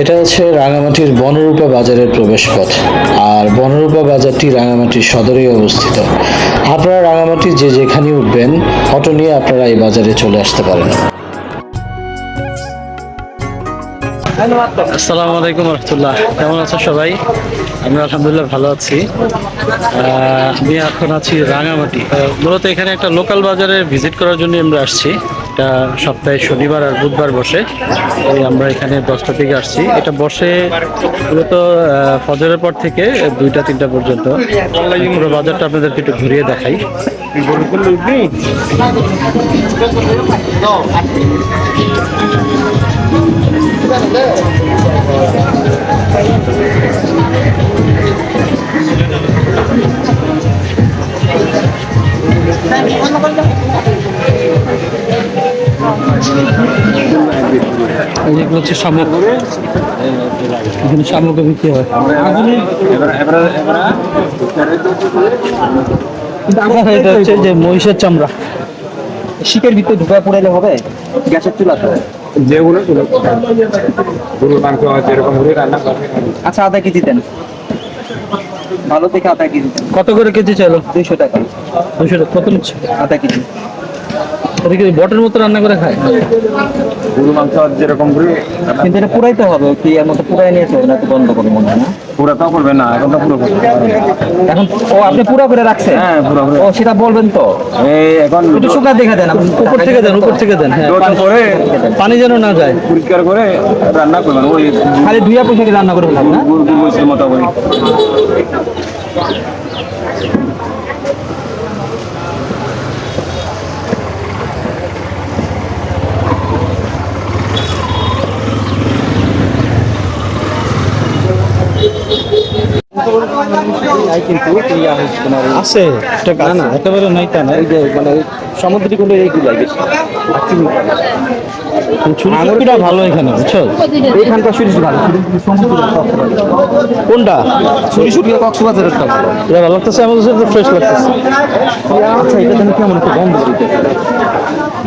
এটা হচ্ছে রাঙামাটির বনরূপা বাজারের প্রবেশপথ। আর বনরূপা বাজারটি রাঙামাটির সদরেই অবস্থিত। আপনারা রাঙামাটি যে যেখানে উঠবেন, অটো নিয়ে আপনারা এই বাজারে চলে আসতে পারেন। আসসালামু আলাইকুম রহমতুল্লাহ। কেমন আছো সবাই? আমি আলহামদুলিল্লাহ ভালো আছি। আমি এখন আছি রাঙামাটি। মূলত এখানে একটা লোকাল বাজারে ভিজিট করার জন্য আমরা আসছি। এটা সপ্তাহে শনিবার আর বুধবার বসে। এই আমরা এখানে দশটা থেকে আসছি। এটা বসে মূলত ফজরের পর থেকে দুইটা, তিনটা পর্যন্ত। পুরো বাজারটা আপনাদেরকে একটু ঘুরিয়ে দেখাই। এই হচ্ছে শামুক। এখানে বিক্রি হয়। এটা হচ্ছে যে মহিষের চামড়া। শিকের ভিতরে ঢুকা পড়াইলে হবে? গ্যাসের চুলা তো যেগুলো ছিল। গরুর মাংস আছে করে রান্না করবে আচ্ছা আধা কেজি দেন। ভালো থেকে আধা কেজি কত করে কেজি চাইলো? দুইশো টাকা। দুশো টাকা। কত নিচ্ছে? আধা কেজি। এটা কি বটের মতো রান্না করে খায়? গরুর মাংস যেরকম করে কিন্তু এটা পুরাইতে হবে কি এর মতো পুরাই নিয়েছে না তো বন্ধ করে মনে হয় পুরো তাও করবে না এখন তো পুরো। এখন ও আপনি পুরো করে রাখছেন? হ্যাঁ পুরো করে। ও সেটা বলবেন তো? এই এখন একটু শুকা দেখা দেন আপনি উপর থেকে দেন উপর থেকে দেন হ্যাঁ করে পানি যেন না যায়। পরিষ্কার করে রান্না করবেন ওই খালি ধুইয়া পয়সা রান্না করে ফেলাম না? গরু গরু মতো করে কিন্তু ইয়া হচ্ছে তোমার এই- আছে না না একেবারে নাই তা না মানে সামুদ্রিক হলো এইগুলাই বেশি আর ভালো এখানে বুঝছ? এইখানকার সুরিশ ভালো কোনটা? ভালো এটা ভালো লাগতেছে আমাদের ফ্রেশ লাগতেছে। আচ্ছা এটা কেমন একটু গন্ধ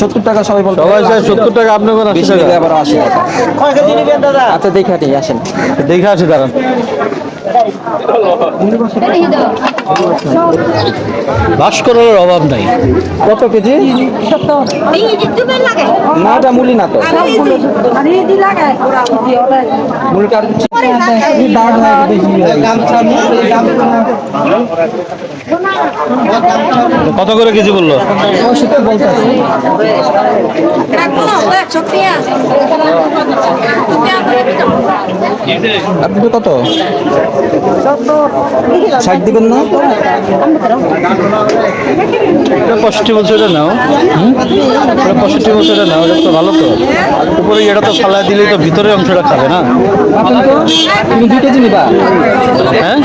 সত্তর টাকা সবাই বলতে সবাই চাই সত্তর টাকা আপনি কোন আশি টাকা। আবার আশি টাকা। আচ্ছা দেখে নিই আসেন। দেখে আসি দাঁড়ান। ভাস্করের অভাব নাই। কত কেজি? লাগে না এটা মুলি না তো। লাগে। মুলিটা আর দাগ বেশি কত করে কেজি বলল? আপনি তো কত? ষাট দিবেন না? এটা পঁয়ষট্টি বছর এটা নাও। পঁয়ষট্টি বছর এটা নাও এটা তো ভালো তো। উপরে এটা তো ফালাই দিলেই তো ভিতরের অংশটা খাবে না। তুমি দুই কেজি নিবা? হ্যাঁ?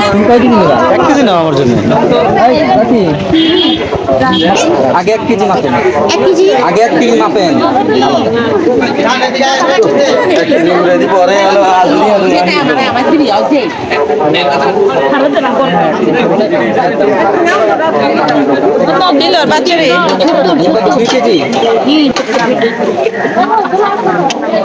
এক কেজি নাও আমার জন্য। এই, আগে এক কেজি মাপেন। আগে এক কেজি মাপেন। বাচ্চারে দুই কেজি।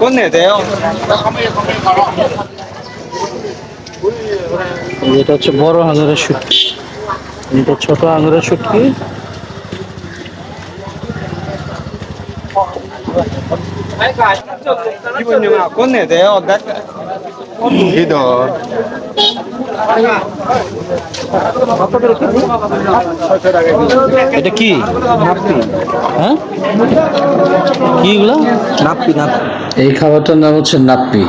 কোন নে দেও এই যে এটা হচ্ছে বড় আঙুরের শুটকি। এটা ছোট আঙুরের শুটকি। Gitu. এটা কি? হ্যাঁ? কি এগুলো? নাপ্পি নাপ্পি। এই খাবারটার নাম হচ্ছে নাপ্পি।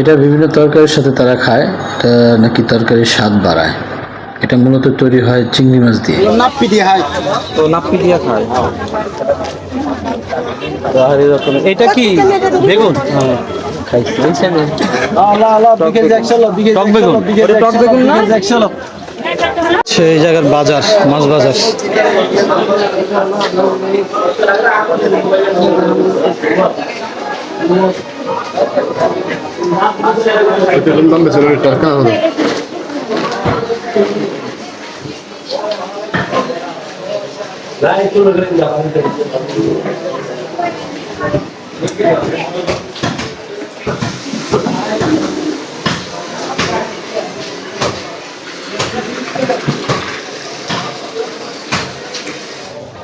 এটা বিভিন্ন তরকারির সাথে তারা খায়। এটা নাকি তরকারির স্বাদ বাড়ায়। এটা মূলত তৈরি হয় চিংড়ি মাছ দিয়ে। Napi dia hai. তো নাপ্পি দিয়ে খায়। এটা কি? বেগুন? খাইছি টক বেগুন। টক বেগুন? না? সেই জায়গার বাজার মাছ বাজার।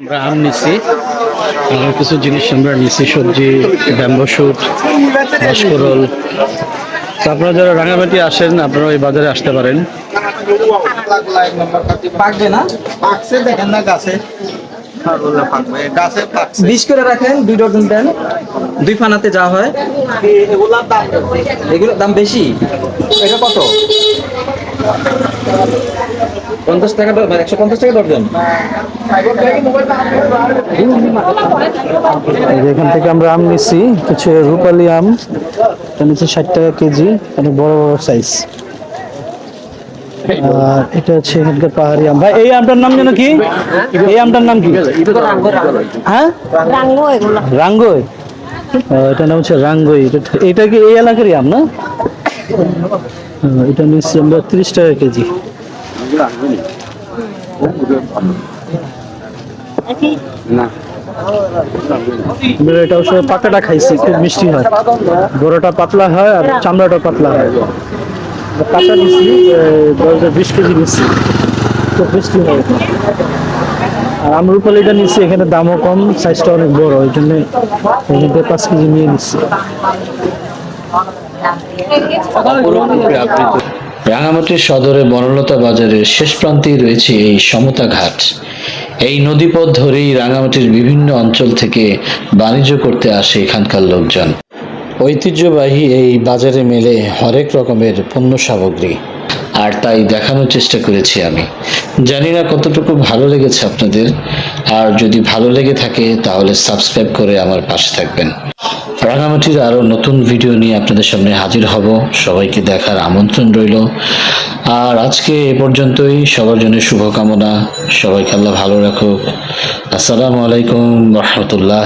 আমরা আম নিছি। আর কিছু জিনিস আমরা নিছি সবজি ব্যাম্বো শুট মাসকরল তো আপনারা যারা রাঙামাটি আসেন আপনারা ওই বাজারে আসতে পারেন। পাকবে না? পাকছে দেখেন না গাছে। পাকবে গাছে পাকছে। বিশ করে রাখেন দুই ডজন দেন। দুই ফানাতে যা হয়। এগুলোর দাম বেশি। এটা কত? পঞ্চাশ টাকা মানে একশো পঞ্চাশ টাকা যে এখান থেকে আমরা আম নিচ্ছি কিছু রূপালি আম নিচ্ছে ষাট টাকা কেজি, অনেক বড় বড় সাইজ এটা হচ্ছে এখানকার পাহাড়ি আম। ভাই, এই আমটার নাম যেন কি? এই আমটার নাম কি? হ্যাঁ? রাঙ্গই। এটার নাম হচ্ছে রাঙ্গই। এটা- কি এই এলাকারই আম না? এটা নিচ্ছি আমরা তিরিশ টাকা কেজি। এটা অবশ্য পাকাটা খাইছি খুব মিষ্টি হয় বড়টা পাতলা হয় আর চামড়াটা পাতলা হয়। কাঁচা নিচ্ছি বিশ কেজি নিচ্ছি খুব মিষ্টি হয়। আর আমরুপালিটা নিচ্ছি এখানে দামও কম সাইজটা অনেক বড় ওই জন্য এখান থেকে পাঁচ কেজি নিয়ে নিচ্ছি রাঙামাটির সদরে বনলতা বাজারের শেষ প্রান্তেই রয়েছে এই সমতা ঘাট এই নদীপথ ধরেই রাঙামাটির বিভিন্ন অঞ্চল থেকে বাণিজ্য করতে আসে এখানকার লোকজন। ঐতিহ্যবাহী এই বাজারে মেলে হরেক রকমের পণ্য সামগ্রী। আর তাই দেখানোর চেষ্টা করেছি আমি। জানি না কতটুকু ভালো লেগেছে আপনাদের। আর যদি ভালো লেগে থাকে, তাহলে সাবস্ক্রাইব করে আমার পাশে থাকবেন। রাঙামাটির আরও নতুন ভিডিও নিয়ে আপনাদের সামনে হাজির হব। সবাইকে দেখার আমন্ত্রণ রইল। আর আজকে এ পর্যন্তই। সবার জন্য শুভকামনা। সবাইকে আল্লাহ ভালো রাখুক। আসসালামু আলাইকুম রহমতুল্লাহ।